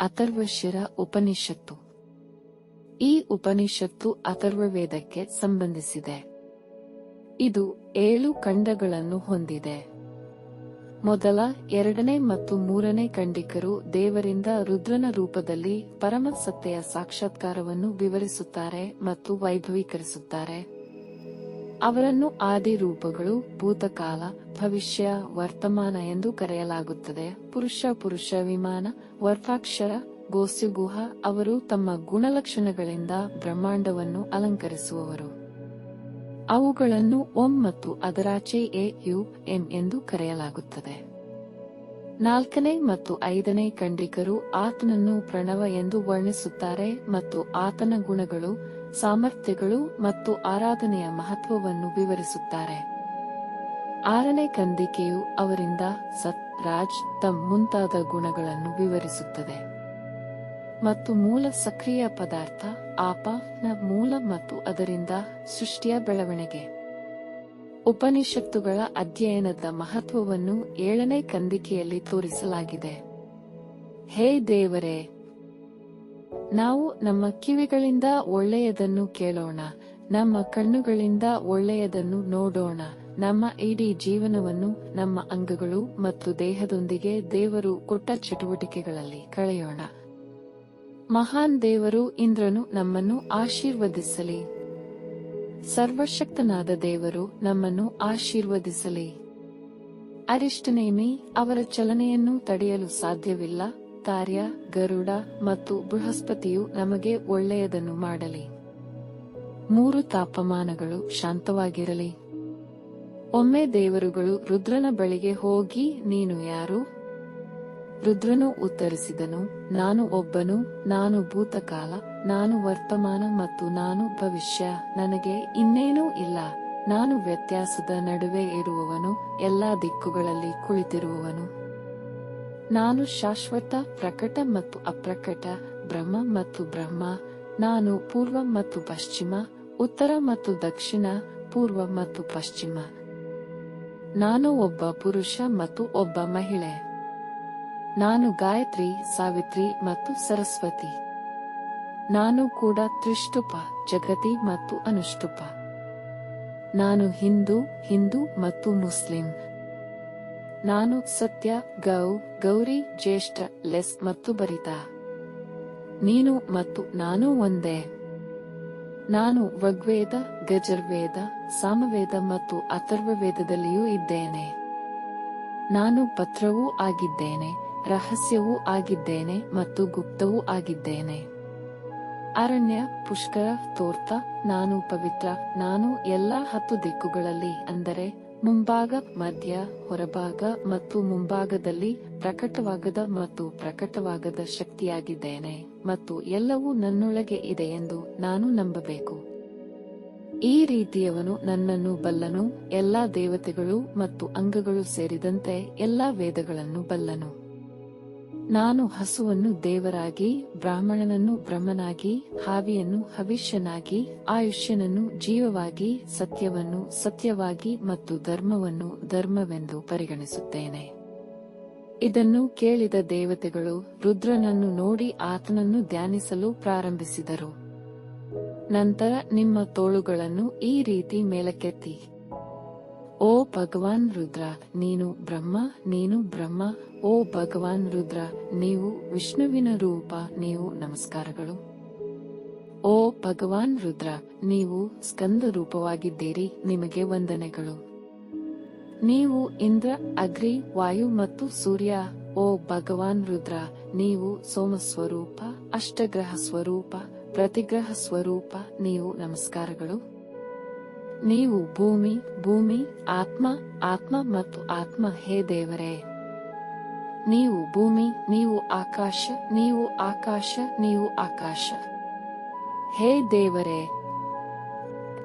ಅಥರ್ವಶಿರ ಉಪನಿಷತ್ತು. ಈ ಉಪನಿಷತ್ತು ಅಥರ್ವವೇದಕ್ಕೆ ಸಂಬಂಧಿಸಿದೆ. ಇದು ಏಳು ಖಂಡಗಳನ್ನು ಹೊಂದಿದೆ. ಮೊದಲ, ಎರಡನೇ ಮತ್ತು ಮೂರನೇ ಖಂಡಿಕರು ದೇವರಿಂದ ರುದ್ರನ ರೂಪದಲ್ಲಿ ಪರಮಸತ್ತೆಯ ಸಾಕ್ಷಾತ್ಕಾರವನ್ನು ವಿವರಿಸುತ್ತಾರೆ ಮತ್ತು ವೈಭವೀಕರಿಸುತ್ತಾರೆ. ಅವರನ್ನು ಆದಿ ರೂಪಗಳು, ಭೂತಕಾಲ, ಭವಿಷ್ಯ, ವರ್ತಮಾನ ಎಂದು ಕರೆಯಲಾಗುತ್ತದೆ. ಪುರುಷ ಪುರುಷ ವಿಮಾನ ವರ್ತಾಕ್ಷರ ಗೋಸ್ಯುಗುಹ, ಅವರು ತಮ್ಮ ಗುಣಲಕ್ಷಣಗಳಿಂದ ಬ್ರಹ್ಮಾಂಡವನ್ನು ಅಲಂಕರಿಸುವವರು. ಅವುಗಳನ್ನು ಓಂ ಮತ್ತು ಅದರಾಚೆ ಎ, ಯು, ಎಂ ಎಂದು ಕರೆಯಲಾಗುತ್ತದೆ. ನಾಲ್ಕನೇ ಮತ್ತು ಐದನೇ ಖಂಡಿಕರು ಆತನನ್ನು ಪ್ರಣವ ಎಂದು ವರ್ಣಿಸುತ್ತಾರೆ ಮತ್ತು ಆತನ ಗುಣಗಳು ಸಾಮರ್ಥ್ಯಗಳು ಮತ್ತು ಆರಾಧನೆಯ ಮಹತ್ವವನ್ನು ವಿವರಿಸುತ್ತಾರೆ. ಆರನೇ ಕಂದಿಕೆಯು ಅವರಿಂದ ಸತ್, ರಾಜ್ ತಮ್ ಮುಂತಾದ ಗುಣಗಳನ್ನು ವಿವರಿಸುತ್ತದೆ. ಮತ್ತು ಮೂಲ ಸಕ್ರಿಯ ಪದಾರ್ಥ ಆಪ, ನ ಮೂಲ ಮತ್ತು ಅದರಿಂದ ಸೃಷ್ಟಿಯ ಬೆಳವಣಿಗೆ. ಉಪನಿಷತ್ತುಗಳ ಅಧ್ಯಯನದ ಮಹತ್ವವನ್ನು ಏಳನೇ ಕಂದಿಕೆಯಲ್ಲಿ ತೋರಿಸಲಾಗಿದೆ. ಹೇ ದೇವರೇ ನಾವು ನಮ್ಮ ಕಿವಿಗಳಿಂದ ಒಳ್ಳೆಯದನ್ನು ಕೇಳೋಣ, ನಮ್ಮ ಕಣ್ಣುಗಳಿಂದ ಒಳ್ಳೆಯದನ್ನು ನೋಡೋಣ, ನಮ್ಮ ಇಡೀ ಜೀವನವನ್ನು, ನಮ್ಮ ಅಂಗಗಳು ಮತ್ತು ದೇಹದೊಂದಿಗೆ ದೇವರು ಕೊಟ್ಟ ಚಟುವಟಿಕೆಗಳಲ್ಲಿ ಕಳೆಯೋಣ. ಮಹಾನ್ ದೇವರು ಇಂದ್ರನು ನಮ್ಮನ್ನು ಆಶೀರ್ವದಿಸಲಿ. ಸರ್ವಶಕ್ತನಾದ ದೇವರು ನಮ್ಮನ್ನು ಆಶೀರ್ವದಿಸಲಿ. ಅರಿಷ್ಟನೇಮಿ ಅವರ ಚಲನೆಯನ್ನು ತಡೆಯಲು ಸಾಧ್ಯವಿಲ್ಲ. ತಾರ್ಯ ಗರುಡ ಮತ್ತು ಬೃಹಸ್ಪತಿಯು ನಮಗೆ ಒಳ್ಳೆಯದನ್ನು ಮಾಡಲಿ. ಮೂರು ತಾಪಮಾನಗಳು ಶಾಂತವಾಗಿರಲಿ. ಒಮ್ಮೆ ದೇವರುಗಳು ರುದ್ರನ ಬಳಿಗೆ ಹೋಗಿ, ನೀನು ಯಾರು? ರುದ್ರನು ಉತ್ತರಿಸಿದನು, ನಾನು ಒಬ್ಬನು, ನಾನು ಭೂತಕಾಲ, ನಾನು ವರ್ತಮಾನ ಮತ್ತು ನಾನು ಭವಿಷ್ಯ, ನನಗೆ ಇನ್ನೇನೂ ಇಲ್ಲ. ನಾನು ವ್ಯತ್ಯಾಸದ ನಡುವೆ ಇರುವವನು, ಎಲ್ಲಾ ದಿಕ್ಕುಗಳಲ್ಲಿ ಕುಳಿತಿರುವವನು. ನಾನು ಶಾಶ್ವತ, ಪ್ರಕಟ ಮತ್ತು ಅಪ್ರಕಟ, ಬ್ರಹ್ಮ ಮತ್ತು ಬ್ರಹ್ಮ, ನಾನು ಪೂರ್ವ ಮತ್ತು ಪಶ್ಚಿಮ, ಉತ್ತರ ಮತ್ತು ದಕ್ಷಿಣ, ಪೂರ್ವ ಮತ್ತು ಪಶ್ಚಿಮ. ನಾನು ಒಬ್ಬ ಪುರುಷ ಮತ್ತು ಒಬ್ಬ ಮಹಿಳೆ. ನಾನು ಗಾಯತ್ರಿ, ಸಾವಿತ್ರಿ ಮತ್ತು ಸರಸ್ವತಿ. ನಾನು ಕೂಡ ತ್ರಿಷ್ಟುಪ, ಜಗತಿ ಮತ್ತು ಅನುಷ್ಟುಪ. ನಾನು ಹಿಂದೂ ಹಿಂದೂ ಮತ್ತು ಮುಸ್ಲಿಂ. ನಾನು ಸತ್ಯ, ಗೌ, ಗೌರಿ, ಜ್ಯೇಷ್ಠ, ಲೆಸ್ ಮತ್ತು ಬರಿತ. ನೀನು ಮತ್ತು ನಾನು ಒಂದೇ. ನಾನು ವಗ್ವೇದ, ಗಜರ್ವೇದ, ಸಾಮವೇದ ಮತ್ತು ಅಥರ್ವವೇದದಲ್ಲಿಯೂ ಇದ್ದೇನೆ. ನಾನು ಪತ್ರವೂ ಆಗಿದ್ದೇನೆ, ರಹಸ್ಯವೂ ಆಗಿದ್ದೇನೆ ಮತ್ತು ಗುಪ್ತವೂ ಆಗಿದ್ದೇನೆ. ಅರಣ್ಯ, ಪುಷ್ಕರ ತೋರ್ತ ನಾನು ಪವಿತ್ರ, ನಾನು ಎಲ್ಲಾ ಹತ್ತು ದಿಕ್ಕುಗಳಲ್ಲಿ, ಅಂದರೆ ಮುಂಭಾಗ, ಮಧ್ಯ, ಹೊರಭಾಗ ಮತ್ತು ಮುಂಭಾಗದಲ್ಲಿ ಪ್ರಕಟವಾಗದ ಮತ್ತು ಪ್ರಕಟವಾಗದ ಶಕ್ತಿಯಾಗಿದ್ದೇನೆ ಮತ್ತು ಎಲ್ಲವೂ ನನ್ನೊಳಗೆ ಇದೆ ಎಂದು ನಾನು ನಂಬಬೇಕು. ಈ ರೀತಿಯವನು ನನ್ನನ್ನು ಬಲ್ಲನು, ಎಲ್ಲಾ ದೇವತೆಗಳು ಮತ್ತು ಅಂಗಗಳು ಸೇರಿದಂತೆ ಎಲ್ಲಾ ವೇದಗಳನ್ನು ಬಲ್ಲನು. ನಾನು ಹಸುವನ್ನು ದೇವರಾಗಿ, ಬ್ರಾಹ್ಮಣನನ್ನು ಬ್ರಹ್ಮನಾಗಿ, ಹಾವಿಯನ್ನು ಹವಿಷ್ಯನಾಗಿ, ಆಯುಷ್ಯನನ್ನು ಜೀವವಾಗಿ, ಸತ್ಯವನ್ನು ಸತ್ಯವಾಗಿ ಮತ್ತು ಧರ್ಮವನ್ನು ಧರ್ಮವೆಂದು ಪರಿಗಣಿಸುತ್ತೇನೆ. ಇದನ್ನು ಕೇಳಿದ ದೇವತೆಗಳು ರುದ್ರನನ್ನು ನೋಡಿ ಆತನನ್ನು ಧ್ಯಾನಿಸಲು ಪ್ರಾರಂಭಿಸಿದರು. ನಂತರ ನಿಮ್ಮ ತೋಳುಗಳನ್ನು ಈ ರೀತಿ ಮೇಲಕ್ಕೆತ್ತಿ. ಓ ಭಗವಾನ್ ರುದ್ರ, ನೀನು ಬ್ರಹ್ಮ ನೀನು ಬ್ರಹ್ಮ. ಓ ಭಗವಾನ್ ರುದ್ರ, ನೀವು ವಿಷ್ಣುವಿನ ರೂಪ, ನೀವು ನಮಸ್ಕಾರಗಳು. ಓ ಭಗವಾನ್ ರುದ್ರ, ನೀವು ಸ್ಕಂದ ರೂಪವಾಗಿದ್ದೀರಿ, ನಿಮಗೆ ವಂದನೆಗಳು. ನೀವು ಇಂದ್ರ, ಅಗ್ರಿ, ವಾಯು ಮತ್ತು ಸೂರ್ಯ. ಓ ಭಗವಾನ್ ರುದ್ರ, ನೀವು ಸೋಮ ಸ್ವರೂಪ ಅಷ್ಟಗ್ರಹ ಸ್ವರೂಪ, ಪ್ರತಿಗ್ರಹ ಸ್ವರೂಪ, ನೀವು ನಮಸ್ಕಾರಗಳು. ನೀವು ಭೂಮಿ ಭೂಮಿ, ಆತ್ಮ ಆತ್ಮ ಮತ್ತು ಆತ್ಮ, ಹೇ ದೇವರೇ. ನೀವು ಭೂಮಿ, ನೀವು ಆಕಾಶ ನೀವು ಆಕಾಶ ನೀವು ಆಕಾಶ. ಹೇ ದೇವರೇ.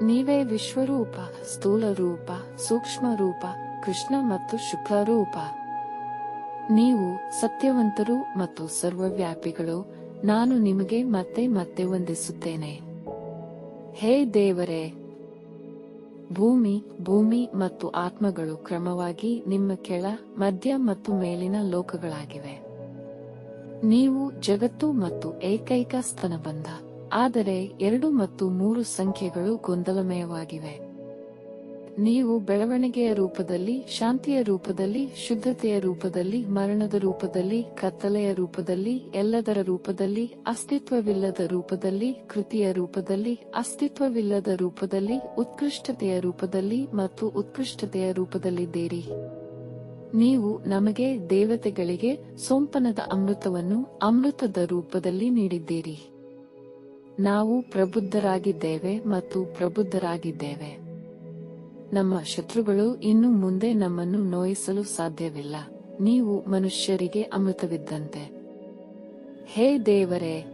ನೀವೇ ವಿಶ್ವರೂಪ ಸ್ಥೂಲ ರೂಪ ಸೂಕ್ಷ್ಮ ರೂಪ ಕೃಷ್ಣ ಮತ್ತು ಶುಕ್ಲ ರೂಪ ನೀವು ಸತ್ಯವಂತರು ಮತ್ತು ಸರ್ವವ್ಯಾಪಿಗಳು, ನಾನು ನಿಮಗೆ ಮತ್ತೆ ಮತ್ತೆ ವಂದಿಸುತ್ತೇನೆ. ಹೇ ದೇವರೇ. ಭೂಮಿ ಭೂಮಿ ಮತ್ತು ಆತ್ಮಗಳು ಕ್ರಮವಾಗಿ ನಿಮ್ಮ ಕೆಳ, ಮಧ್ಯ ಮತ್ತು ಮೇಲಿನ ಲೋಕಗಳಾಗಿವೆ. ನೀವು ಜಗತ್ತು ಮತ್ತು ಏಕೈಕ ಸ್ತನಬಂಧ ಆದರೆ ಎರಡು ಮತ್ತು ಮೂರು ಸಂಖ್ಯೆಗಳು ಗೊಂದಲಮಯವಾಗಿವೆ. ನೀವು ಬೆಳವಣಿಗೆಯ ರೂಪದಲ್ಲಿ, ಶಾಂತಿಯ ರೂಪದಲ್ಲಿ, ಶುದ್ಧತೆಯ ರೂಪದಲ್ಲಿ, ಮರಣದ ರೂಪದಲ್ಲಿ, ಕತ್ತಲೆಯ ರೂಪದಲ್ಲಿ, ಎಲ್ಲದರ ರೂಪದಲ್ಲಿ, ಅಸ್ತಿತ್ವವಿಲ್ಲದ ರೂಪದಲ್ಲಿ, ಕೃತಿಯ ರೂಪದಲ್ಲಿ, ಅಸ್ತಿತ್ವವಿಲ್ಲದ ರೂಪದಲ್ಲಿ, ಉತ್ಕೃಷ್ಟತೆಯ ರೂಪದಲ್ಲಿ ಮತ್ತು ಉತ್ಕೃಷ್ಟತೆಯ ರೂಪದಲ್ಲಿದ್ದೀರಿ. ನೀವು ನಮಗೆ ದೇವತೆಗಳಿಗೆ ಸೋಂಪನದ ಅಮೃತವನ್ನು ಅಮೃತದ ರೂಪದಲ್ಲಿ ನೀಡಿದ್ದೀರಿ. ನಾವು ಪ್ರಬುದ್ಧರಾಗಿದ್ದೇವೆ ಮತ್ತು ಪ್ರಬುದ್ಧರಾಗಿದ್ದೇವೆ. ನಮ್ಮ ಶತ್ರುಗಳು ಇನ್ನು ಮುಂದೆ ನಮ್ಮನ್ನು ನೋಯಿಸಲು ಸಾಧ್ಯವಿಲ್ಲ. ನೀವು ಮನುಷ್ಯರಿಗೆ ಅಮೃತವಿದ್ದಂತೆ. ಹೇ ದೇವರೇ!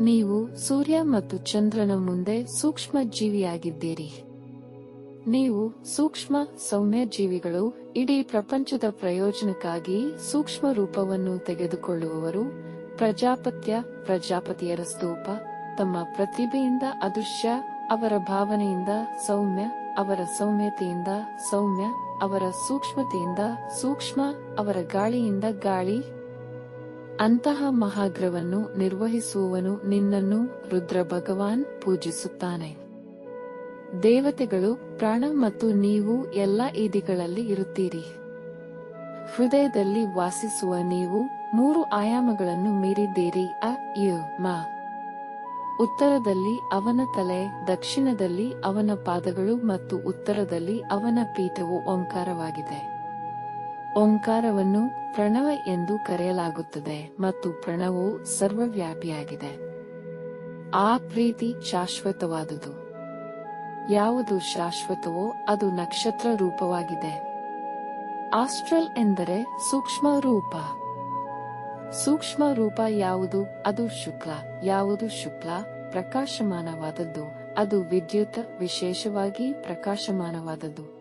ನೀವು ಸೂರ್ಯ ಮತ್ತು ಚಂದ್ರನ ಮುಂದೆ ಸೂಕ್ಷ್ಮ ಜೀವಿಯಾಗಿದ್ದೀರಿ ನೀವು ಸೂಕ್ಷ್ಮ ಸೌಮ್ಯ ಜೀವಿಗಳು ಇಡೀ ಪ್ರಪಂಚದ ಪ್ರಯೋಜನಕ್ಕಾಗಿ ಸೂಕ್ಷ್ಮ ರೂಪವನ್ನು ತೆಗೆದುಕೊಳ್ಳುವವರು, ಪ್ರಜಾಪತ್ಯ, ಪ್ರಜಾಪತಿಯರ ಸ್ತೂಪ, ತಮ್ಮ ಪ್ರತಿಭೆಯಿಂದ ಅದೃಶ್ಯ, ಅವರ ಭಾವನೆಯಿಂದ ಸೌಮ್ಯ ಅವರ ಸೌಮ್ಯತೆಯಿಂದ ಸೌಮ್ಯ, ಅವರ ಸೂಕ್ಷ್ಮತೆಯಿಂದ ಸೂಕ್ಷ್ಮ, ಅವರ ಗಾಳಿಯಿಂದ ಗಾಳಿ. ಅಂತಹ ಮಹಾಗ್ರವನ್ನು ನಿರ್ವಹಿಸುವವನು ನಿನ್ನನ್ನು ರುದ್ರ ಭಗವಾನ್ ಪೂಜಿಸುತ್ತಾನೆ. ದೇವತೆಗಳು, ಪ್ರಾಣ ಮತ್ತು ನೀವು ಎಲ್ಲ ಈದಿಗಳಲ್ಲಿ ಇರುತ್ತೀರಿ. ಹೃದಯದಲ್ಲಿ ವಾಸಿಸುವ ನೀವು ಮೂರು ಆಯಾಮಗಳನ್ನು ಮೀರಿದ್ದೀರಿ. ಅ, ಯು, ಮ. ಉತ್ತರದಲ್ಲಿ ಅವನ ತಲೆ, ದಕ್ಷಿಣದಲ್ಲಿ ಅವನ ಪಾದಗಳು ಮತ್ತು ಉತ್ತರದಲ್ಲಿ ಅವನ ಪೀಠವು ಓಂಕಾರವಾಗಿದೆ. ಓಂಕಾರವನ್ನು ಪ್ರಣವ ಎಂದು ಕರೆಯಲಾಗುತ್ತದೆ ಮತ್ತು ಪ್ರಣವವು ಸರ್ವವ್ಯಾಪಿಯಾಗಿದೆ. ಆ ಪ್ರೀತಿ ಶಾಶ್ವತವಾದುದು. ಯಾವುದು ಶಾಶ್ವತವೋ ಅದು ನಕ್ಷತ್ರ ರೂಪವಾಗಿದೆ ಆಸ್ಟ್ರಲ್ ಎಂದರೆ ಸೂಕ್ಷ್ಮ ರೂಪ ಸೂಕ್ಷ್ಮ ರೂಪ ಯಾವುದು? ಅದು ಶುಕ್ಲ. ಯಾವುದು ಶುಕ್ಲ? ಪ್ರಕಾಶಮಾನವಾದದ್ದು. ಅದು ವಿದ್ಯುತ್, ವಿಶೇಷವಾಗಿ ಪ್ರಕಾಶಮಾನವಾದದ್ದು.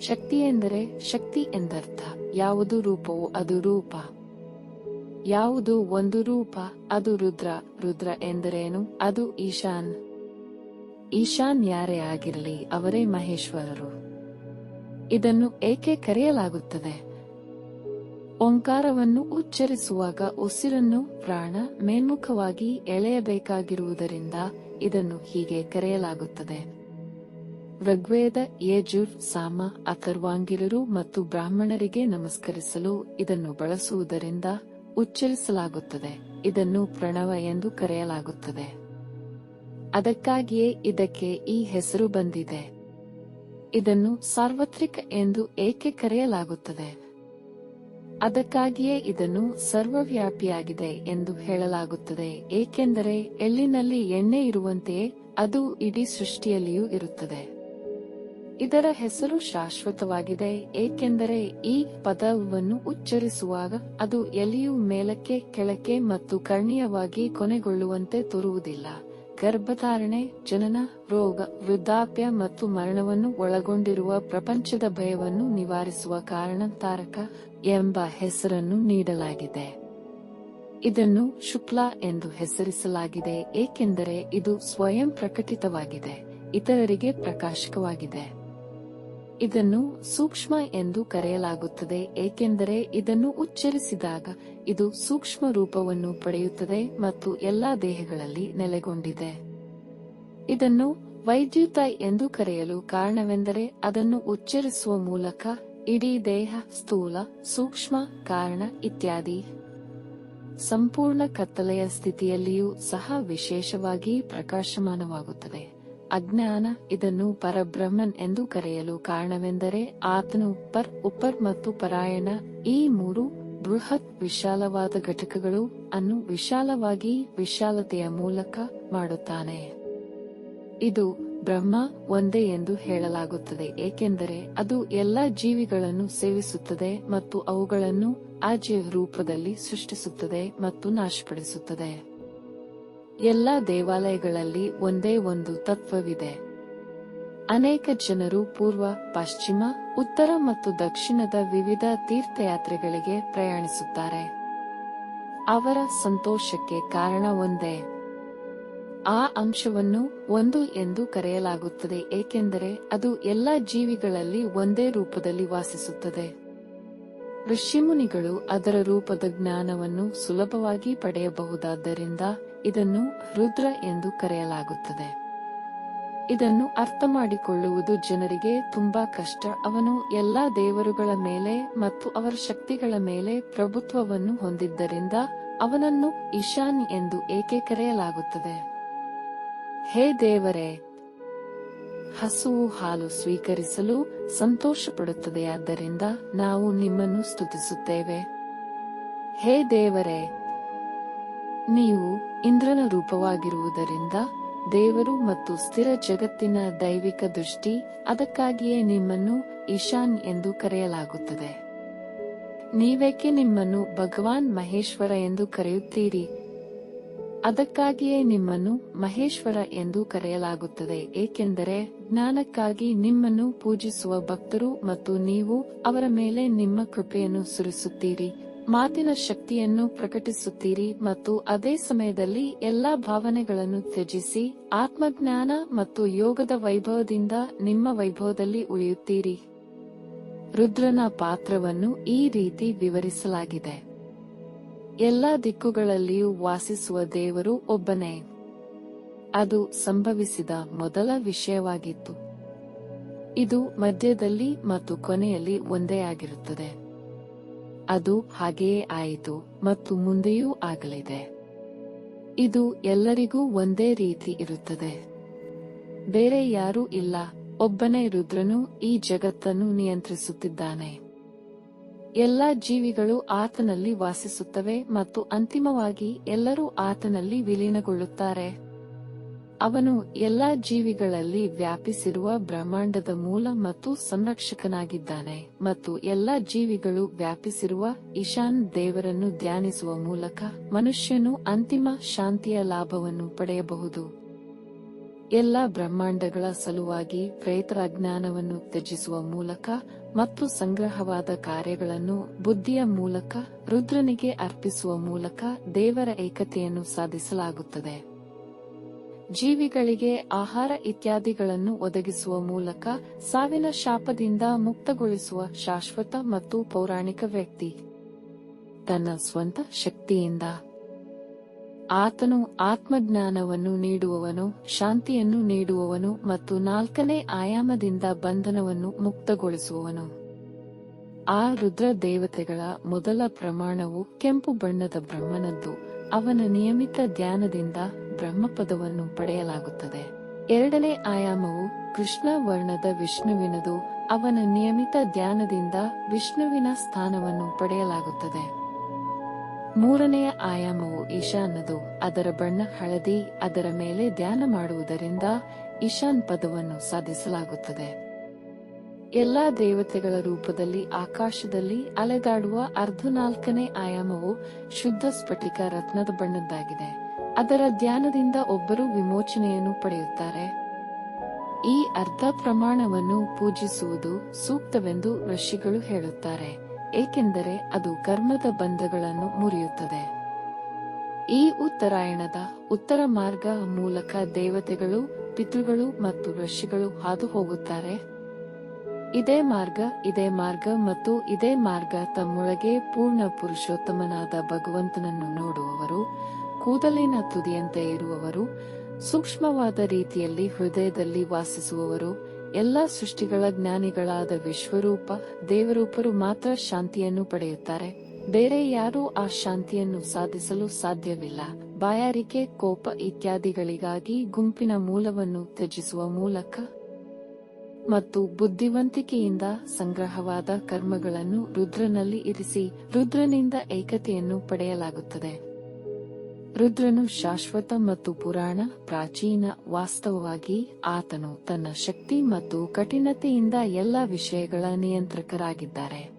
ಶಕ್ತಿ ಎಂದರೆ ಶಕ್ತಿ ಎಂದರ್ಥ. ಯಾವುದು ರೂಪವು ಅದು ರೂಪ. ಯಾವುದು ಒಂದು ರೂಪ? ಅದು ರುದ್ರ. ರುದ್ರ ಎಂದರೇನು? ಅದು ಈಶಾನ್. ಈಶಾನ್ ಯಾರೇ ಆಗಿರಲಿ, ಅವರೇ ಮಹೇಶ್ವರರು. ಇದನ್ನು ಏಕೆ ಕರೆಯಲಾಗುತ್ತದೆ? ಓಂಕಾರವನ್ನು ಉಚ್ಚರಿಸುವಾಗ ಉಸಿರನ್ನು ಪ್ರಾಣ ಮೇಲ್ಮುಖವಾಗಿ ಎಳೆಯಬೇಕಾಗಿರುವುದರಿಂದ ಇದನ್ನು ಹೀಗೆ ಕರೆಯಲಾಗುತ್ತದೆ. ಋಗ್ವೇದ, ಯಜುರ್, ಸಾಮ, ಅಥರ್ವಾಂಗಿರರು ಮತ್ತು ಬ್ರಾಹ್ಮಣರಿಗೆ ನಮಸ್ಕರಿಸಲು ಇದನ್ನು ಬಳಸುವುದರಿಂದ ಉಚ್ಚರಿಸಲಾಗುತ್ತದೆ. ಇದನ್ನು ಪ್ರಣವ ಎಂದು ಕರೆಯಲಾಗುತ್ತದೆ. ಅದಕ್ಕಾಗಿಯೇ ಇದಕ್ಕೆ ಈ ಹೆಸರು ಬಂದಿದೆ. ಇದನ್ನು ಸಾರ್ವತ್ರಿಕ ಎಂದು ಏಕೆ ಕರೆಯಲಾಗುತ್ತದೆ? ಅದಕ್ಕಾಗಿಯೇ ಇದನ್ನು ಸರ್ವವ್ಯಾಪಿಯಾಗಿದೆ ಎಂದು ಹೇಳಲಾಗುತ್ತದೆ, ಏಕೆಂದರೆ ಎಳ್ಳಿನಲ್ಲಿ ಎಣ್ಣೆ ಇರುವಂತೆಯೇ ಅದು ಇಡೀ ಸೃಷ್ಟಿಯಲ್ಲಿಯೂ ಇರುತ್ತದೆ. ಇದರ ಹೆಸರು ಶಾಶ್ವತವಾಗಿದೆ, ಏಕೆಂದರೆ ಈ ಪದವನ್ನು ಉಚ್ಚರಿಸುವಾಗ ಅದು ಎಲೆಯು ಮೇಲಕ್ಕೆ, ಕೆಳಕ್ಕೆ ಮತ್ತು ಕರ್ಣೀಯವಾಗಿ ಕೊನೆಗೊಳ್ಳುವಂತೆ ತೋರುವುದಿಲ್ಲ. ಗರ್ಭಧಾರಣೆ, ಜನನ, ರೋಗ, ವೃದ್ಧಾಪ್ಯ ಮತ್ತು ಮರಣವನ್ನು ಒಳಗೊಂಡಿರುವ ಪ್ರಪಂಚದ ಭಯವನ್ನು ನಿವಾರಿಸುವ ಕಾರಣ ತಾರಕ ಎಂಬ ಹೆಸರನ್ನು ನೀಡಲಾಗಿದೆ. ಇದನ್ನು ಶುಕ್ಲ ಎಂದು ಹೆಸರಿಸಲಾಗಿದೆ, ಏಕೆಂದರೆ ಇದು ಸ್ವಯಂ ಪ್ರಕಟಿತವಾಗಿದೆ, ಇತರರಿಗೆ ಪ್ರಕಾಶಕವಾಗಿದೆ. ಇದನ್ನು ಸೂಕ್ಷ್ಮ ಎಂದು ಕರೆಯಲಾಗುತ್ತದೆ, ಏಕೆಂದರೆ ಇದನ್ನು ಉಚ್ಚರಿಸಿದಾಗ ಇದು ಸೂಕ್ಷ್ಮ ರೂಪವನ್ನು ಪಡೆಯುತ್ತದೆ ಮತ್ತು ಎಲ್ಲಾ ದೇಹಗಳಲ್ಲಿ ನೆಲೆಗೊಂಡಿದೆ. ಇದನ್ನು ವೈದ್ಯುತ ಎಂದು ಕರೆಯಲು ಕಾರಣವೆಂದರೆ ಅದನ್ನು ಉಚ್ಚರಿಸುವ ಮೂಲಕ ಇಡೀ ದೇಹ, ಸ್ಥೂಲ, ಸೂಕ್ಷ್ಮ, ಕಾರಣ ಇತ್ಯಾದಿ. ಸಂಪೂರ್ಣ ಕತ್ತಲೆಯ ಸ್ಥಿತಿಯಲ್ಲಿಯೂ ಸಹ ವಿಶೇಷವಾಗಿ ಪ್ರಕಾಶಮಾನವಾಗುತ್ತದೆ. ಅಜ್ಞಾನ ಇದನ್ನು ಪರಬ್ರಹ್ಮನ್ ಎಂದು ಕರೆಯಲು ಕಾರಣವೆಂದರೆ ಆತನು ಪರ್ ಉಪರ್ ಮತ್ತು ಪರಾಯಣ ಈ ಮೂರು ಬೃಹತ್ ವಿಶಾಲವಾದ ಘಟಕಗಳು ಅನ್ನು ವಿಶಾಲವಾಗಿ ವಿಶಾಲತೆಯ ಮೂಲಕ ಮಾಡುತ್ತಾನೆ. ಇದು ಬ್ರಹ್ಮ ಒಂದೇ ಎಂದು ಹೇಳಲಾಗುತ್ತದೆ, ಏಕೆಂದರೆ ಅದು ಎಲ್ಲಾ ಜೀವಿಗಳನ್ನು ಸೇವಿಸುತ್ತದೆ ಮತ್ತು ಅವುಗಳನ್ನು ಆಜ್ಯ ರೂಪದಲ್ಲಿ ಸೃಷ್ಟಿಸುತ್ತದೆ ಮತ್ತು ನಾಶಪಡಿಸುತ್ತದೆ. ಎಲ್ಲಾ ದೇವಾಲಯಗಳಲ್ಲಿ ಒಂದೇ ಒಂದು ತತ್ವವಿದೆ. ಅನೇಕ ಜನರು ಪೂರ್ವ, ಪಶ್ಚಿಮ, ಉತ್ತರ ಮತ್ತು ದಕ್ಷಿಣದ ವಿವಿಧ ತೀರ್ಥಯಾತ್ರೆಗಳಿಗೆ ಪ್ರಯಾಣಿಸುತ್ತಾರೆ. ಅವರ ಸಂತೋಷಕ್ಕೆ ಕಾರಣ ಒಂದೇ. ಆ ಅಂಶವನ್ನು ಒಂದು ಎಂದು ಕರೆಯಲಾಗುತ್ತದೆ, ಏಕೆಂದರೆ ಅದು ಎಲ್ಲ ಜೀವಿಗಳಲ್ಲಿ ಒಂದೇ ರೂಪದಲ್ಲಿ ವಾಸಿಸುತ್ತದೆ. ಋಷಿಮುನಿಗಳು ಅದರ ರೂಪದ ಜ್ಞಾನವನ್ನು ಸುಲಭವಾಗಿ ಪಡೆಯಬಹುದಾದ್ದರಿಂದ ಇದನ್ನು ರುದ್ರ ಎಂದು ಕರೆಯಲಾಗುತ್ತದೆ. ಇದನ್ನು ಅರ್ಥ ಮಾಡಿಕೊಳ್ಳುವುದು ಜನರಿಗೆ ತುಂಬಾ ಕಷ್ಟ. ಅವನು ಎಲ್ಲಾ ದೇವರುಗಳ ಮೇಲೆ ಮತ್ತು ಅವರ ಶಕ್ತಿಗಳ ಮೇಲೆ ಪ್ರಭುತ್ವವನ್ನು ಹೊಂದಿದ್ದರಿಂದ ಅವನನ್ನು ಇಶಾನ್ ಎಂದು ಏಕೆ ಕರೆಯಲಾಗುತ್ತದೆ? ಹೇ ದೇವರೇ ಹಸುವು ಹಾಲು ಸ್ವೀಕರಿಸಲು ಸಂತೋಷಪಡುತ್ತದೆಯಾದ್ದರಿಂದ ನಾವು ನಿಮ್ಮನ್ನು ಸ್ತುತಿಸುತ್ತೇವೆ. ಹೇ ದೇವರೇ, ನೀವು ಇಂದ್ರನ ರೂಪವಾಗಿರುವುದರಿಂದ ದೇವರು ಮತ್ತು ಸ್ಥಿರ ಜಗತ್ತಿನ ದೈವಿಕ ದೃಷ್ಟಿ ಅದಕ್ಕಾಗಿಯೇ ನಿಮ್ಮನ್ನು ಈಶಾನ್ ಎಂದು ಕರೆಯಲಾಗುತ್ತದೆ. ನೀವೇಕೆ ನಿಮ್ಮನ್ನು ಭಗವಾನ್ ಮಹೇಶ್ವರ ಎಂದು ಕರೆಯುತ್ತೀರಿ? ಅದಕ್ಕಾಗಿಯೇ ನಿಮ್ಮನ್ನು ಮಹೇಶ್ವರ ಎಂದು ಕರೆಯಲಾಗುತ್ತದೆ, ಏಕೆಂದರೆ ಜ್ಞಾನಕ್ಕಾಗಿ ನಿಮ್ಮನ್ನು ಪೂಜಿಸುವ ಭಕ್ತರು ಮತ್ತು ನೀವು ಅವರ ಮೇಲೆ ನಿಮ್ಮ ಕೃಪೆಯನ್ನು ಸುರಿಸುತ್ತೀರಿ, ಮಾತಿನ ಶಕ್ತಿಯನ್ನು ಪ್ರಕಟಿಸುತ್ತೀರಿ ಮತ್ತು ಅದೇ ಸಮಯದಲ್ಲಿ ಎಲ್ಲಾ ಭಾವನೆಗಳನ್ನು ತ್ಯಜಿಸಿ ಆತ್ಮಜ್ಞಾನ ಮತ್ತು ಯೋಗದ ವೈಭವದಿಂದ ನಿಮ್ಮ ವೈಭವದಲ್ಲಿ ಉಳಿಯುತ್ತೀರಿ. ರುದ್ರನ ಪಾತ್ರವನ್ನು ಈ ರೀತಿ ವಿವರಿಸಲಾಗಿದೆ. ಎಲ್ಲ ದಿಕ್ಕುಗಳಲ್ಲಿಯೂ ವಾಸಿಸುವ ದೇವರು ಒಬ್ಬನೇ. ಅದು ಸಂಭವಿಸಿದ ಮೊದಲ ವಿಷಯವಾಗಿತ್ತು. ಇದು ಮಧ್ಯದಲ್ಲಿ ಮತ್ತು ಕೊನೆಯಲ್ಲಿ ಒಂದೇ ಆಗಿರುತ್ತದೆ. ಅದು ಹಾಗೆಯೇ ಆಯಿತು ಮತ್ತು ಮುಂದೆಯೂ ಆಗಲಿದೆ. ಇದು ಎಲ್ಲರಿಗೂ ಒಂದೇ ರೀತಿ ಇರುತ್ತದೆ. ಬೇರೆ ಯಾರೂ ಇಲ್ಲ, ಒಬ್ಬನೇ ರುದ್ರನು ಈ ಜಗತ್ತನ್ನು ನಿಯಂತ್ರಿಸುತ್ತಿದ್ದಾನೆ. ಎಲ್ಲಾ ಜೀವಿಗಳು ಆತನಲ್ಲಿ ವಾಸಿಸುತ್ತವೆ ಮತ್ತು ಅಂತಿಮವಾಗಿ ಎಲ್ಲರೂ ಆತನಲ್ಲಿ ವಿಲೀನಗೊಳ್ಳುತ್ತಾರೆ. ಅವನು ಎಲ್ಲಾ ಜೀವಿಗಳಲ್ಲಿ ವ್ಯಾಪಿಸಿರುವ ಬ್ರಹ್ಮಾಂಡದ ಮೂಲ ಮತ್ತು ಸಂರಕ್ಷಕನಾಗಿದ್ದಾನೆ ಮತ್ತು ಎಲ್ಲಾ ಜೀವಿಗಳು ವ್ಯಾಪಿಸಿರುವ ಈಶಾನ್ ದೇವರನ್ನು ಧ್ಯಾನಿಸುವ ಮೂಲಕ ಮನುಷ್ಯನು ಅಂತಿಮ ಶಾಂತಿಯ ಲಾಭವನ್ನು ಪಡೆಯಬಹುದು. ಎಲ್ಲ ಬ್ರಹ್ಮಾಂಡಗಳ ಸಲುವಾಗಿ ಪ್ರೇತರ ಜ್ಞಾನವನ್ನು ತ್ಯಜಿಸುವ ಮೂಲಕ ಮತ್ತು ಸಂಗ್ರಹವಾದ ಕಾರ್ಯಗಳನ್ನು ಬುದ್ಧಿಯ ಮೂಲಕ ರುದ್ರನಿಗೆ ಅರ್ಪಿಸುವ ಮೂಲಕ ದೇವರ ಏಕತೆಯನ್ನು ಸಾಧಿಸಲಾಗುತ್ತದೆ. ಜೀವಿಗಳಿಗೆ ಆಹಾರ ಇತ್ಯಾದಿಗಳನ್ನು ಒದಗಿಸುವ ಮೂಲಕ ಸಾವಿನ ಶಾಪದಿಂದ ಮುಕ್ತಗೊಳಿಸುವ ಶಾಶ್ವತ ಮತ್ತು ಪೌರಾಣಿಕ ವ್ಯಕ್ತಿ. ತನ್ನ ಸ್ವಂತ ಶಕ್ತಿಯಿಂದ ಆತನು ಆತ್ಮಜ್ಞಾನವನ್ನು ನೀಡುವವನು, ಶಾಂತಿಯನ್ನು ನೀಡುವವನು ಮತ್ತು ನಾಲ್ಕನೇ ಆಯಾಮದಿಂದ ಬಂಧನವನ್ನು ಮುಕ್ತಗೊಳಿಸುವವನು. ಆ ರುದ್ರ ದೇವತೆಗಳ ಮೊದಲ ಪ್ರಮಾಣವು ಕೆಂಪು ಬಣ್ಣದ ಬ್ರಹ್ಮನದ್ದು. ಅವನ ನಿಯಮಿತ ಧ್ಯಾನದಿಂದ ಬ್ರಹ್ಮಪದವನ್ನು ಪಡೆಯಲಾಗುತ್ತದೆ. ಎರಡನೇ ಆಯಾಮವು ಕೃಷ್ಣ ವರ್ಣದ ವಿಷ್ಣುವಿನದು. ಅವನ ನಿಯಮಿತ ಧ್ಯಾನದಿಂದ ವಿಷ್ಣುವಿನ ಸ್ಥಾನವನ್ನು ಪಡೆಯಲಾಗುತ್ತದೆ. ಮೂರನೆಯ ಆಯಾಮವು ಈಶಾನದು ಅದರ ಬಣ್ಣ ಹಳದಿ, ಅದರ ಮೇಲೆ ಧ್ಯಾನ ಮಾಡುವುದರಿಂದ ಈಶಾನ್ ಪದವನ್ನು ಸಾಧಿಸಲಾಗುತ್ತದೆ. ಎಲ್ಲಾ ದೇವತೆಗಳ ರೂಪದಲ್ಲಿ ಆಕಾಶದಲ್ಲಿ ಅಲೆದಾಡುವ ಅರ್ಧ ನಾಲ್ಕನೇ ಆಯಾಮವು ಶುದ್ಧ ಸ್ಫಟಿಕ ರತ್ನದ ಬಣ್ಣದ್ದಾಗಿದೆ. ಅದರ ಧ್ಯಾನದಿಂದ ಒಬ್ಬರು ವಿಮೋಚನೆಯನ್ನು ಪಡೆಯುತ್ತಾರೆ. ಈ ಅರ್ಧ ಪ್ರಮಾಣವನ್ನು ಪೂಜಿಸುವುದು ಸೂಕ್ತವೆಂದು ಋಷಿಗಳು ಹೇಳುತ್ತಾರೆ. ಏಕೆಂದರೆ ಅದು ಕರ್ಮದ ಬಂಧಗಳನ್ನು ಮುರಿಯುತ್ತದೆ. ಈ ಉತ್ತರಾಯಣದ ಉತ್ತರ ಮಾರ್ಗ ಮೂಲಕ ದೇವತೆಗಳು, ಪಿತೃಗಳು ಮತ್ತು ಋಷಿಗಳು ಹಾದು ಹೋಗುತ್ತಾರೆ ಇದೇ ಮಾರ್ಗ ಇದೇ ಮಾರ್ಗ ಮತ್ತು ಇದೇ ಮಾರ್ಗ ತಮ್ಮೊಳಗೆ ಪೂರ್ಣ ಪುರುಷೋತ್ತಮನಾದ ಭಗವಂತನನ್ನು ನೋಡುವವರು, ಕೂದಲಿನ ತುದಿಯಂತೆ ಇರುವವರು, ಸೂಕ್ಷ್ಮವಾದ ರೀತಿಯಲ್ಲಿ ಹೃದಯದಲ್ಲಿ ವಾಸಿಸುವವರು ಎಲ್ಲ ಸೃಷ್ಟಿಗಳ ಜ್ಞಾನಿಗಳಾದ ವಿಶ್ವರೂಪ, ದೇವರೂಪರು ಮಾತ್ರ ಶಾಂತಿಯನ್ನು ಪಡೆಯುತ್ತಾರೆ. ಬೇರೆ ಯಾರೂ ಆ ಶಾಂತಿಯನ್ನು ಸಾಧಿಸಲು ಸಾಧ್ಯವಿಲ್ಲ. ಬಾಯಾರಿಕೆ, ಕೋಪ ಇತ್ಯಾದಿಗಳಿಗಾಗಿ ಗುಂಪಿನ ಮೂಲವನ್ನು ತ್ಯಜಿಸುವ ಮೂಲಕ ಮತ್ತು ಬುದ್ಧಿವಂತಿಕೆಯಿಂದ ಸಂಗ್ರಹವಾದ ಕರ್ಮಗಳನ್ನು ರುದ್ರನಲ್ಲಿ ಇರಿಸಿ, ರುದ್ರನಿಂದ ಏಕತೆಯನ್ನು ಪಡೆಯಲಾಗುತ್ತದೆ. ರುದ್ರನು ಶಾಶ್ವತ ಮತ್ತು ಪುರಾಣ, ಪ್ರಾಚೀನ, ವಾಸ್ತವವಾಗಿ ಆತನು ತನ್ನ ಶಕ್ತಿ ಮತ್ತು ಕಠಿಣತೆಯಿಂದ ಎಲ್ಲ ವಿಷಯಗಳ ನಿಯಂತ್ರಕರಾಗಿದ್ದಾರೆ.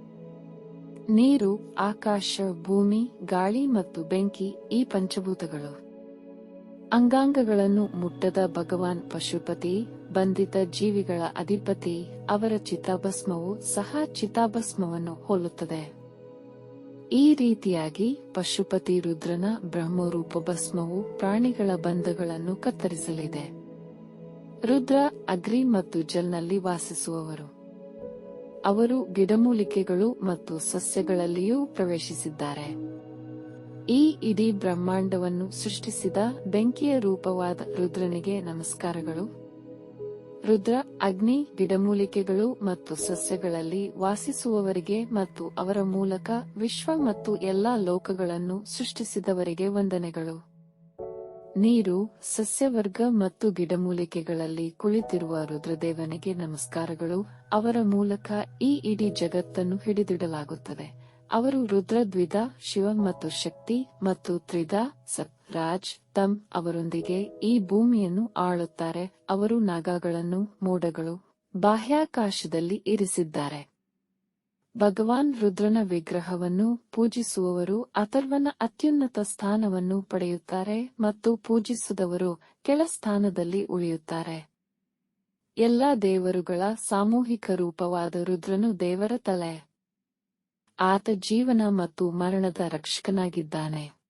ನೀರು, ಆಕಾಶ, ಭೂಮಿ, ಗಾಳಿ ಮತ್ತು ಬೆಂಕಿ ಈ ಪಂಚಭೂತಗಳು. ಅಂಗಾಂಗಗಳನ್ನು ಮುಟ್ಟದ ಭಗವಾನ್ ಪಶುಪತಿ, ಬಂಧಿತ ಜೀವಿಗಳ ಅಧಿಪತಿ, ಅವರ ಚಿತಾಭಸ್ಮವು ಸಹ ಚಿತಾಭಸ್ಮವನ್ನು ಹೋಲುತ್ತದೆ. ಈ ರೀತಿಯಾಗಿ ಪಶುಪತಿ ರುದ್ರನ ಬ್ರಹ್ಮರೂಪ ಭಸ್ಮವು ಪ್ರಾಣಿಗಳ ಬಂಧಗಳನ್ನು ಕತ್ತರಿಸಲಿದೆ. ರುದ್ರ ಅಗ್ರಿ ಮತ್ತು ಜಲ್ನಲ್ಲಿ ವಾಸಿಸುವವರು. ಅವರು ಗಿಡಮೂಲಿಕೆಗಳು ಮತ್ತು ಸಸ್ಯಗಳಲ್ಲಿಯೂ ಪ್ರವೇಶಿಸಿದ್ದಾರೆ. ಈ ಇಡೀ ಬ್ರಹ್ಮಾಂಡವನ್ನು ಸೃಷ್ಟಿಸಿದ ಬೆಂಕಿಯ ರೂಪವಾದ ರುದ್ರನಿಗೆ ನಮಸ್ಕಾರಗಳು. ರುದ್ರ, ಅಗ್ನಿ, ಗಿಡಮೂಲಿಕೆಗಳು ಮತ್ತು ಸಸ್ಯಗಳಲ್ಲಿ ವಾಸಿಸುವವರಿಗೆ ಮತ್ತು ಅವರ ಮೂಲಕ ವಿಶ್ವ ಮತ್ತು ಎಲ್ಲಾ ಲೋಕಗಳನ್ನು ಸೃಷ್ಟಿಸಿದವರಿಗೆ ವಂದನೆಗಳು. ನೀರು, ಸಸ್ಯವರ್ಗ ಮತ್ತು ಗಿಡಮೂಲಿಕೆಗಳಲ್ಲಿ ಕುಳಿತಿರುವ ರುದ್ರದೇವನಿಗೆ ನಮಸ್ಕಾರಗಳು. ಅವರ ಮೂಲಕ ಈ ಇಡೀ ಜಗತ್ತನ್ನು ಹಿಡಿದಿಡಲಾಗುತ್ತದೆ. ಅವರು ರುದ್ರ, ದ್ವಿಧ, ಶಿವ ಮತ್ತು ಶಕ್ತಿ ಮತ್ತು ತ್ರಿದ ಸತ್ ರಾಜ್ ತಮ್ ಅವರೊಂದಿಗೆ ಈ ಭೂಮಿಯನ್ನು ಆಳುತ್ತಾರೆ. ಅವರು ನಾಗಗಳನ್ನು, ಮೋಡಗಳು, ಬಾಹ್ಯಾಕಾಶದಲ್ಲಿ ಇರಿಸಿದ್ದಾರೆ. ಭಗವಾನ್ ರುದ್ರನ ವಿಗ್ರಹವನ್ನು ಪೂಜಿಸುವವರು ಅಥರ್ವನ ಅತ್ಯುನ್ನತ ಸ್ಥಾನವನ್ನು ಪಡೆಯುತ್ತಾರೆ ಮತ್ತು ಪೂಜಿಸದವರು ಕೆಳ ಸ್ಥಾನದಲ್ಲಿ ಉಳಿಯುತ್ತಾರೆ. ಎಲ್ಲಾ ದೇವರುಗಳ ಸಾಮೂಹಿಕ ರೂಪವಾದ ರುದ್ರನು ದೇವರ ತಲೆ. ಆತ ಜೀವನ ಮತ್ತು ಮರಣದ ರಕ್ಷಕನಾಗಿದ್ದಾನೆ.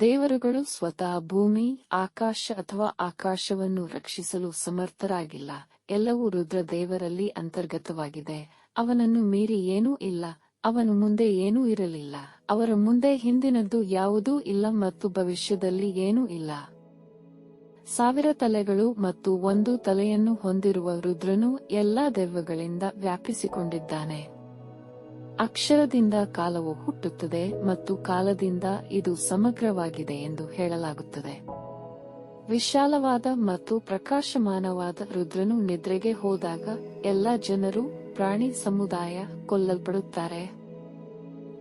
ದೇವರುಗಳು ಸ್ವತಃ ಭೂಮಿ, ಆಕಾಶ ಅಥವಾ ಆಕಾಶವನ್ನು ರಕ್ಷಿಸಲು ಸಮರ್ಥರಾಗಿಲ್ಲ. ಎಲ್ಲವೂ ರುದ್ರ ದೇವರಲ್ಲಿ ಅಂತರ್ಗತವಾಗಿದೆ. ಅವನನ್ನು ಮೀರಿ ಏನೂ ಇಲ್ಲ. ಅವನು ಮುಂದೆ ಏನೂ ಇರಲಿಲ್ಲ. ಅವರ ಮುಂದೆ ಹಿಂದಿನದ್ದು ಯಾವುದೂ ಇಲ್ಲ ಮತ್ತು ಭವಿಷ್ಯದಲ್ಲಿ ಏನೂ ಇಲ್ಲ. ಸಾವಿರ ತಲೆಗಳು ಮತ್ತು ಒಂದು ತಲೆಯನ್ನು ಹೊಂದಿರುವ ರುದ್ರನು ಎಲ್ಲಾ ದೆವ್ವಗಳಿಂದ ವ್ಯಾಪಿಸಿಕೊಂಡಿದ್ದಾನೆ. ಅಕ್ಷರದಿಂದ ಕಾಲವು ಹುಟ್ಟುತ್ತದೆ ಮತ್ತು ಕಾಲದಿಂದ ಇದು ಸಮಗ್ರವಾಗಿದೆ ಎಂದು ಹೇಳಲಾಗುತ್ತದೆ. ವಿಶಾಲವಾದ ಮತ್ತು ಪ್ರಕಾಶಮಾನವಾದ ರುದ್ರನು ನಿದ್ರೆಗೆ ಹೋದಾಗ ಎಲ್ಲ ಜನರು, ಪ್ರಾಣಿ ಸಮುದಾಯ ಕೊಲ್ಲಲ್ಪಡುತ್ತಾರೆ.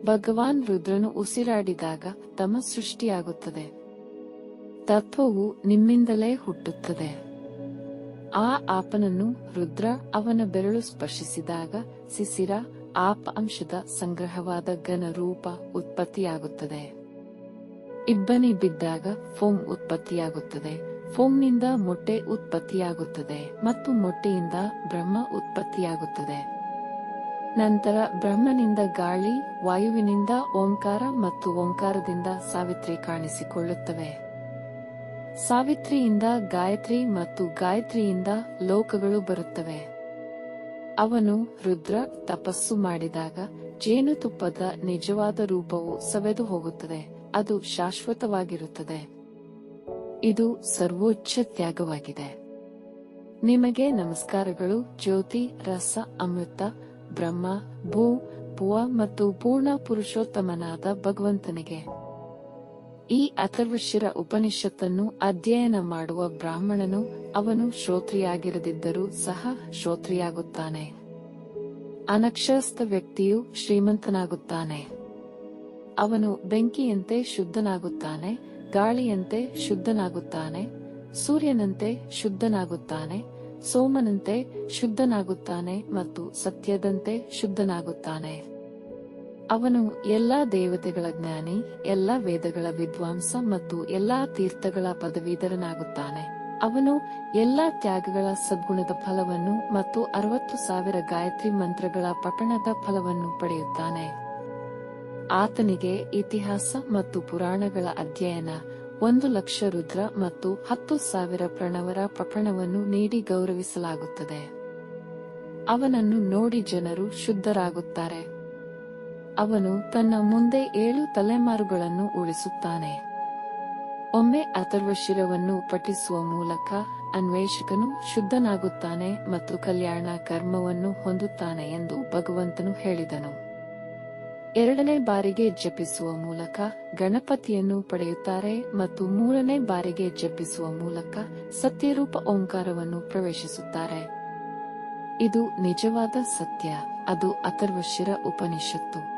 ಭಗವಾನ್ ರುದ್ರನು ಉಸಿರಾಡಿದಾಗ ತಮ್ಮ ಸೃಷ್ಟಿಯಾಗುತ್ತದೆ. ತತ್ವವು ನಿಮ್ಮಿಂದಲೇ ಹುಟ್ಟುತ್ತದೆ. ಆ ಆಪನನ್ನು ರುದ್ರ ಅವನ ಬೆರಳು ಸ್ಪರ್ಶಿಸಿದಾಗ, ಸಿಸಿರ ಆಪ ಅಂಶದ ಸಂಗ್ರಹವಾದ ಘನ ರೂಪ ಉತ್ಪತ್ತಿಯಾಗುತ್ತದೆ. ಇಬ್ಬನಿ ಬಿದ್ದಾಗ ಫೋಮ್ ಉತ್ಪತ್ತಿಯಾಗುತ್ತದೆ. ಫೋಮ್ನಿಂದ ಮೊಟ್ಟೆ ಉತ್ಪತ್ತಿಯಾಗುತ್ತದೆ ಮತ್ತು ಮೊಟ್ಟೆಯಿಂದ ಬ್ರಹ್ಮ ಉತ್ಪತ್ತಿಯಾಗುತ್ತದೆ. ನಂತರ ಬ್ರಹ್ಮನಿಂದ ಗಾಳಿ, ವಾಯುವಿನಿಂದ ಓಂಕಾರ ಮತ್ತು ಓಂಕಾರದಿಂದ ಸಾವಿತ್ರಿ ಕಾಣಿಸಿಕೊಳ್ಳುತ್ತವೆ. ಸಾವಿತ್ರಿಯಿಂದ ಗಾಯತ್ರಿ ಮತ್ತು ಗಾಯತ್ರಿಯಿಂದ ಲೋಕಗಳು ಬರುತ್ತವೆ. ಅವನು ರುದ್ರ ತಪಸ್ಸು ಮಾಡಿದಾಗ ಜೇನುತುಪ್ಪದ ನಿಜವಾದ ರೂಪವು ಸವೆದು ಹೋಗುತ್ತದೆ, ಅದು ಶಾಶ್ವತವಾಗಿರುತ್ತದೆ. ಇದು ಸರ್ವೋಚ್ಚ ತ್ಯಾಗವಾಗಿದೆ. ನಿಮಗೆ ನಮಸ್ಕಾರಗಳು. ಜ್ಯೋತಿ, ರಸ, ಅಮೃತ, ಬ್ರಹ್ಮ, ಭೂ, ಪುವ ಮತ್ತು ಪೂರ್ಣ ಪುರುಷೋತ್ತಮನಾದ ಭಗವಂತನಿಗೆ. ಈ ಅಥರ್ವಶಿರ ಉಪನಿಷತ್ತನ್ನು ಅಧ್ಯಯನ ಮಾಡುವ ಬ್ರಾಹ್ಮಣನು ಅವನು ಶ್ರೋತ್ರಿಯಾಗಿರದಿದ್ದರೂ ಸಹ ಶ್ರೋತ್ರಿಯಾಗುತ್ತಾನೆ. ಅನಕ್ಷರಸ್ಥ ವ್ಯಕ್ತಿಯು ಶ್ರೀಮಂತನಾಗುತ್ತಾನೆ. ಅವನು ಬೆಂಕಿಯಂತೆ ಶುದ್ಧನಾಗುತ್ತಾನೆ, ಗಾಳಿಯಂತೆ ಶುದ್ಧನಾಗುತ್ತಾನೆ, ಸೂರ್ಯನಂತೆ ಶುದ್ಧನಾಗುತ್ತಾನೆ, ಸೋಮನಂತೆ ಶುದ್ಧನಾಗುತ್ತಾನೆ ಮತ್ತು ಸತ್ಯದಂತೆ ಶುದ್ಧನಾಗುತ್ತಾನೆ. ಅವನು ಎಲ್ಲಾ ದೇವತೆಗಳ ಜ್ಞಾನಿ, ಎಲ್ಲಾ ವೇದಗಳ ವಿದ್ವಾಂಸ ಮತ್ತು ಎಲ್ಲಾ ತೀರ್ಥಗಳ ಪದವೀಧರನಾಗುತ್ತಾನೆ. ಅವನು ಎಲ್ಲಾ ತ್ಯಾಗಗಳ ಸದ್ಗುಣದ ಫಲವನ್ನು ಮತ್ತು ಅರವತ್ತು ಸಾವಿರ ಗಾಯತ್ರಿ ಮಂತ್ರಗಳ ಪಠಣದ ಫಲವನ್ನು ಪಡೆಯುತ್ತಾನೆ. ಆತನಿಗೆ ಇತಿಹಾಸ ಮತ್ತು ಪುರಾಣಗಳ ಅಧ್ಯಯನ, ಒಂದು ಲಕ್ಷ ರುದ್ರ ಮತ್ತು ಹತ್ತು ಸಾವಿರ ಪ್ರಣವರ ಪಠಣವನ್ನು ನೀಡಿ ಗೌರವಿಸಲಾಗುತ್ತದೆ. ಅವನನ್ನು ನೋಡಿ ಜನರು ಶುದ್ಧರಾಗುತ್ತಾರೆ. ಅವನು ತನ್ನ ಮುಂದೆ ಏಳು ತಲೆಮಾರುಗಳನ್ನು ಉಳಿಸುತ್ತಾನೆ. ಒಮ್ಮೆ ಅಥರ್ವ ಶಿರವನ್ನು ಪಠಿಸುವ ಮೂಲಕ ಅನ್ವೇಷಕನು ಶುದ್ಧನಾಗುತ್ತಾನೆ ಮತ್ತು ಕಲ್ಯಾಣ ಕರ್ಮವನ್ನು ಹೊಂದುತ್ತಾನೆ ಎಂದು ಭಗವಂತನು ಹೇಳಿದನು. ಎರಡನೇ ಬಾರಿಗೆ ಜಪಿಸುವ ಮೂಲಕ ಗಣಪತಿಯನ್ನು ಪಡೆಯುತ್ತಾರೆ ಮತ್ತು ಮೂರನೇ ಬಾರಿಗೆ ಜಪಿಸುವ ಮೂಲಕ ಸತ್ಯರೂಪ ಓಂಕಾರವನ್ನು ಪ್ರವೇಶಿಸುತ್ತಾರೆ. ಇದು ನಿಜವಾದ ಸತ್ಯ, ಅದು ಅಥರ್ವಶಿರ ಉಪನಿಷತ್ತು.